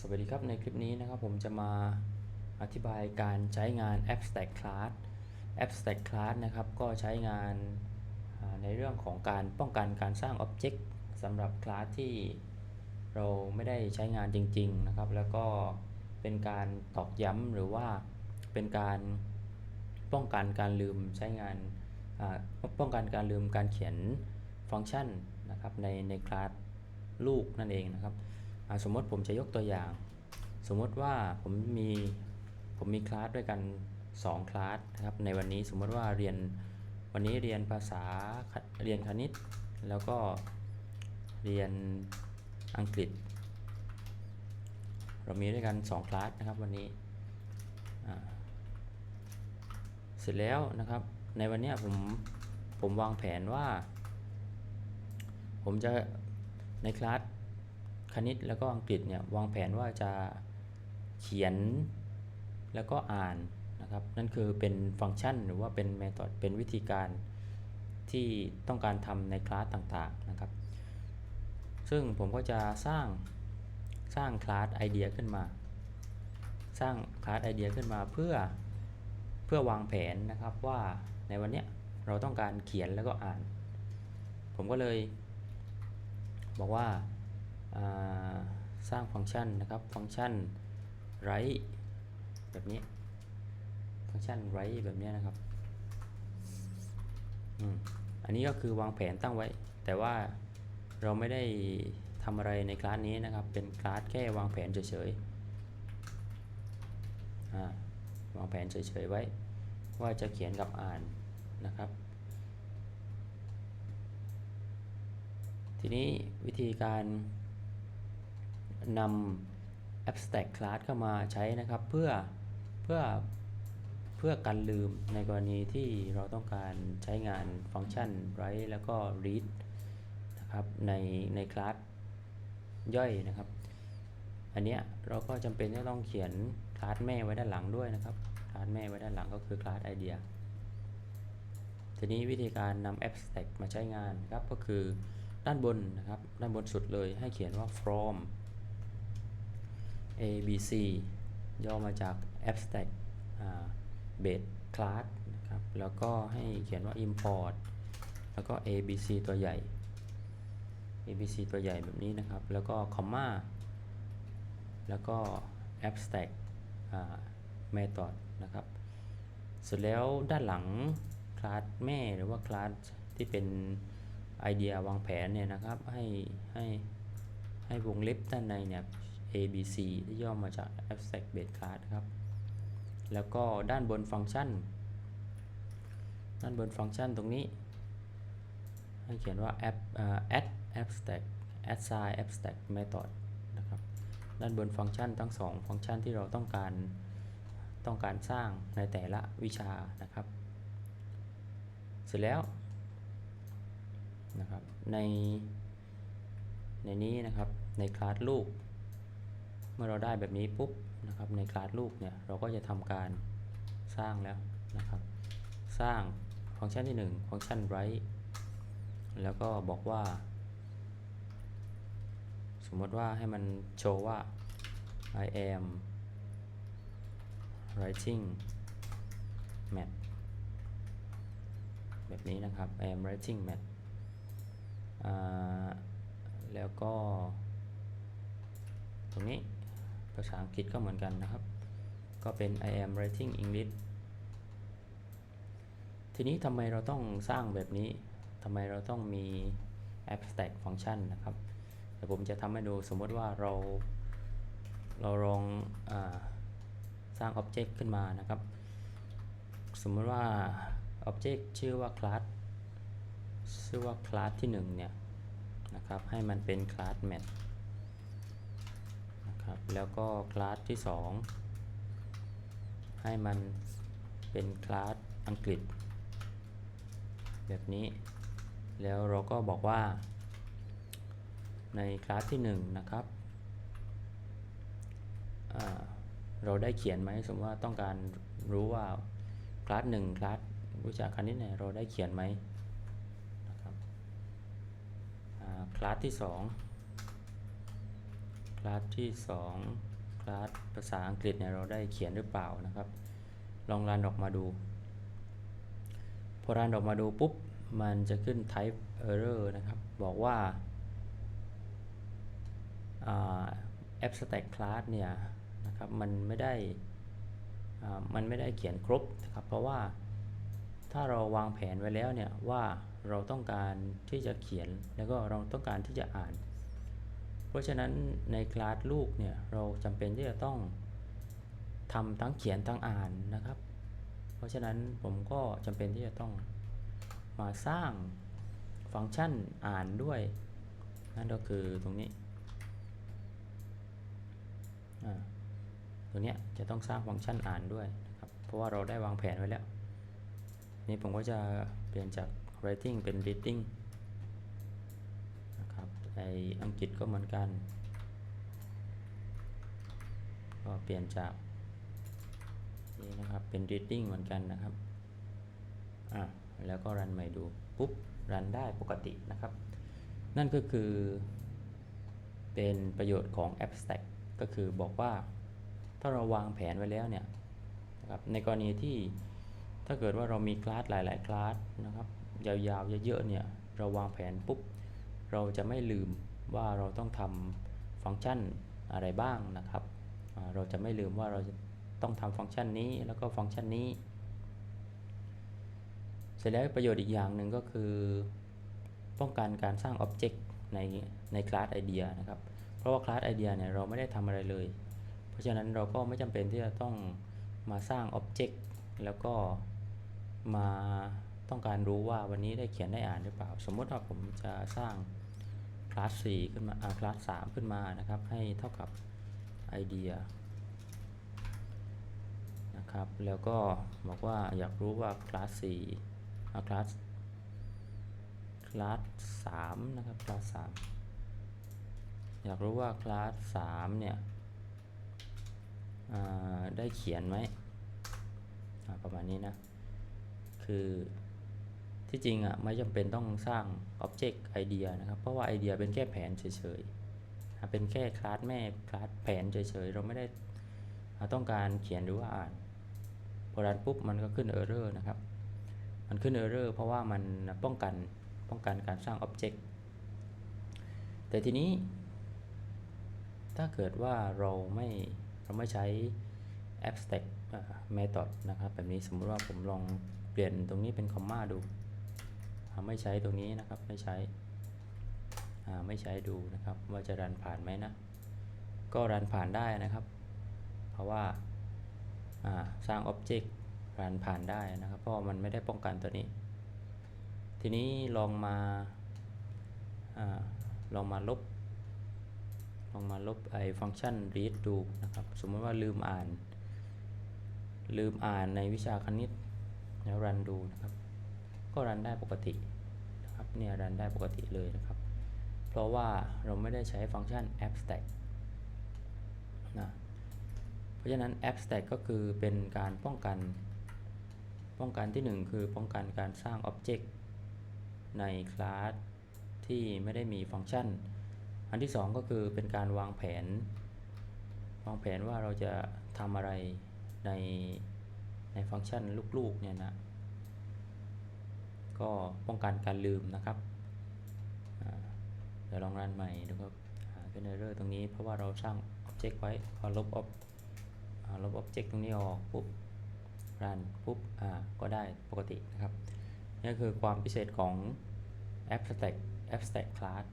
สวัสดีครับในคลิปนี้นะครับผมจะมาอธิบายการใช้งาน abstract class abstract class นะครับก็ใช้งานในเรื่องของการป้องกันการสร้าง object สำหรับคลาสที่เราไม่ได้ใช้งานจริงๆนะครับ แล้วก็เป็นการตอกย้ำหรือว่าเป็นการป้องกันการลืมใช้งานป้องกันการลืมการเขียนฟังก์ชันนะครับในในคลาสลูกนั่นเองนะครับ สมมติผมจะยกตัวอย่าง สมมติว่าผมมีผมมีคลาสด้วยกัน 2 คลาสนะครับในวันนี้สมมติว่าเรียนวันนี้เรียนภาษาเรียนคณิต แล้วก็เรียนอังกฤษ เรามีด้วยกัน 2 คลาสนะครับวันนี้เสร็จแล้วนะครับในวันนี้ผมผมวางแผนว่า ผมจะในคลาส คณิตแล้วก็อังกฤษเนี่ยวางแผนว่าจะเขียนแล้วก็อ่านนะครับ นั่นคือเป็นฟังก์ชันหรือว่าเป็นเมธอดเป็นวิธีการที่ต้องการทำในคลาสต่างๆนะครับ ซึ่งผมก็จะสร้างสร้างคลาสไอเดียขึ้นมา สร้างคลาสไอเดียขึ้นมาเพื่อเพื่อวางแผนนะครับว่าในวันเนี้ยเราต้องการเขียนแล้วก็อ่าน ผมก็เลยบอกว่าอ่า สร้างฟังก์ชันนะครับ ฟังก์ชัน write แบบนี้ ฟังก์ชัน write แบบนี้นะครับอันนี้ก็คือวางแผนตั้งไว้ แต่ว่าเราไม่ได้ทำอะไรในคลาสนี้นะครับ เป็นคลาสแค่วางแผนเฉยๆอ่าวางแผนเฉยๆไว้ ว่าจะเขียนกับอ่านนะครับ ทีนี้วิธีการ นำ abstract class เข้ามาใช้นะครับ เพื่อเพื่อเพื่อกันลืมในกรณีที่เราต้องการใช้งานฟังก์ชัน write แล้วก็ read นะครับในในคลาสย่อยนะครับ อันเนี้ยเราก็จำเป็นที่ต้องเขียนคลาสแม่ไว้ด้านหลังด้วยนะครับคลาสแม่ไว้ด้านหลังก็คือคลาส idea ทีนี้วิธีการนำ abstract มาใช้งานครับก็คือด้านบนนะครับ ด้านบนสุดเลยให้เขียนว่า from a b c ย่อมาจาก abstract base class นะครับ แล้วก็ให้เขียนว่า import แล้วก็ a b c ตัวใหญ่ a b c ตัวใหญ่แบบนี้นะครับ แล้วก็ comma แล้วก็ abstract method นะครับ เสร็จแล้วด้านหลังคลาสแม่หรือว่าคลาสที่เป็นไอเดียวางแผนเนี่ยนะครับ ให้ให้ให้วงเล็บด้านในเนี่ย A B C ที่ย่อมาจาก abstract base class ครับ แล้วก็ด้านบนฟังก์ชัน ด้านบนฟังก์ชันตรงนี้ ให้เขียนว่า app add abstract assign abstract method นะครับ ด้านบนฟังก์ชันทั้งสองฟังก์ชันที่เราต้องการต้องการสร้างในแต่ละวิชานะครับ เสร็จแล้วนะครับในในนี้นะครับในคลาสลูก เมื่อเราได้แบบนี้ปุ๊บนะครับในคลาสลูกเนี่ยเราก็จะทำการสร้างแล้วนะครับ สร้างฟังก์ชันที่1ฟังก์ชัน write แล้วก็บอกว่า สมมติว่าให้มันโชว์ว่า I am writing math แบบนี้นะครับ I am writing math อ่าแล้วก็ ตรงนี้ ภาษาอังกฤษก็เหมือนกันนะครับ ก็เป็น I am writing English ทีนี้ทำไมเราต้องสร้างแบบนี้ทำไมเราต้องมี abstract function นะครับเดี๋ยวผมจะทำให้ดูสมมติว่าเรา เราลองอสร้าง object ขึ้นมานะครับ สมมติว่า object ชื่อว่า class ชื่อว่า class ที่1เนี่ยนะครับ ให้มันเป็น class math นะครับ แล้วก็ class ที่ 2 ให้มันเป็นคลาสอังกฤษ แบบนี้ แล้วเราก็บอกว่า ในคลาสที่ 1 นะครับเราได้เขียนไหมสมมติว่าต้องการรู้ว่าคลาสหนึ่งคลาสวิชาคณิตเนี่ยเราได้เขียนไหมนะครับคลาสที่ 2 ลาสที่ 2 คลาสภาษาอังกฤษเนี่ยเราได้เขียนหรือเปล่านะครับ ลองรันออกมาดู พอรันออกมาดูปุ๊บ มันจะขึ้น type error นะครับ บอกว่า abstract class เนี่ยนะครับ มันไม่ได้มันไม่ได้เขียนครบนะครับ เพราะว่าถ้าเราวางแผนไว้แล้วเนี่ยว่าเราต้องการที่จะเขียนแล้วก็เราต้องการที่จะอ่าน ราะฉะนั้นในคลาสลูกเนี่ยเราจำเป็นที่จะต้องทำทั้งเขียนทั้งอ่านนะครับ เพราะฉะนั้นผมก็จำเป็นที่จะต้องมาสร้างฟังก์ชันอ่านด้วย นั่นก็คือตรงนี้อ่าตรงเนี้ยจะต้องสร้างฟังก์ชันอ่านด้วยนะครับ เพราะว่าเราได้วางแผนไว้แล้ว นี่ผมก็จะเปลี่ยนจาก writing เป็น reading นะครับในอังกฤษก็เหมือนกัน ก็เปลี่ยนจากนี่นะครับ เป็น reading เหมือนกันนะครับ อะ แล้วก็รันใหม่ดู ปุ๊บ รันได้ปกตินะครับ นั่นก็คือ เป็นประโยชน์ของ abstract ก็คือบอกว่า ถ้าเราวางแผนไว้แล้วเนี่ยนะครับ ในกรณีที่ถ้าเกิดว่าเรามีคลาสหลาย ๆ คลาสนะครับ ยาว ๆ เยอะ ๆ เนี่ย เราวางแผนปุ๊บ เราจะไม่ลืมว่าเราต้องทำฟังก์ชันอะไรบ้างนะครับ เราจะไม่ลืมว่าเราจะต้องทำฟังก์ชันนี้แล้วก็ฟังก์ชันนี้ เสร็จแล้วประโยชน์อีกอย่างหนึ่งก็คือ ป้องกันการสร้างอ็อบเจกต์ในในคลาสไอเดียนะครับ เพราะว่าคลาสไอเดียเนี่ยเราไม่ได้ทำอะไรเลย เพราะฉะนั้นเราก็ไม่จำเป็นที่จะต้องมาสร้างอ็อบเจกต์แล้วก็มาต้องการรู้ว่าวันนี้ได้เขียนได้อ่านหรือเปล่า สมมติว่าผมจะสร้าง คลาส4ขึ้นมาอ่าคลาส3ขึ้นมานะครับ ให้เท่ากับไอเดียนะครับแล้วก็บอกว่าอยากรู้ว่าคลาส4เอาคลาสคลาส3นะครับคลาส3อยากรู้ว่าคลาส3เนี่ยได้เขียนไหมประมาณนี้นะคือ ที่จริงอะไม่จำเป็นต้องสร้าง Object Idea นะครับ เพราะว่า Idea เป็นแค่แผนเฉยๆเป็นแค่คลาสแม่คลาสแผนเฉยๆเราไม่ได้ต้องการเขียนหรือว่าอ่านพอรันปุ๊บมันก็ขึ้น Error นะครับ มันขึ้น Error เรอร์เพราะว่ามันป้องกันป้องกันการสร้าง Object แต่ทีนี้ ถ้าเกิดว่าเราไม่เราไม่ใช้ abstract method นะครับ แบบนี้สมมติว่าผมลองเปลี่ยนตรงนี้เป็นคอมมาดู ไม่ใช้ตรงนี้นะครับไม่ใช้ไม่ใช้ดูนะครับว่าจะรันผ่านไหมนะ ก็รันผ่านได้นะครับ เพราะว่าสร้าง Object รันผ่านได้นะครับ เพราะมันไม่ได้ป้องกันตัวนี้ ทีนี้ลองมาอลองมาลบ ลองมาลบไอ้ฟังก์ชัน read ดูนะครับ สมมติว่าลืมอ่าน ลืมอ่านในวิชาคณิตแล้วรันดูนะครับ ก็รันได้ปกตินะครับเนี่ยรันได้ปกติเลยนะครับ เพราะว่าเราไม่ได้ใช้ฟังก์ชัน abstract นะเพราะฉะนั้น abstract ก็คือเป็นการป้องกัน ป้องกันที่หนึ่งคือป้องกันการสร้าง object ในคลาสที่ไม่ได้มีฟังก์ชัน อันที่สองก็คือเป็นการวางแผน วางแผนว่าเราจะทำอะไรในในฟังก์ชันลูกๆเนี่ยนะ ก็ป้องกันการลืมนะครับเดี๋ยวลองรันใหม่ดูครับหาเป็นเรอร์ตรงนี้เพราะว่าเราสร้างอ็อบเจกต์ไว้พอลบออบลบออบเจกตรงนี้ออกปุ๊บรันปุ๊บอ่าก็ได้ปกตินะครับนี่คือความพิเศษของ abstract abstract class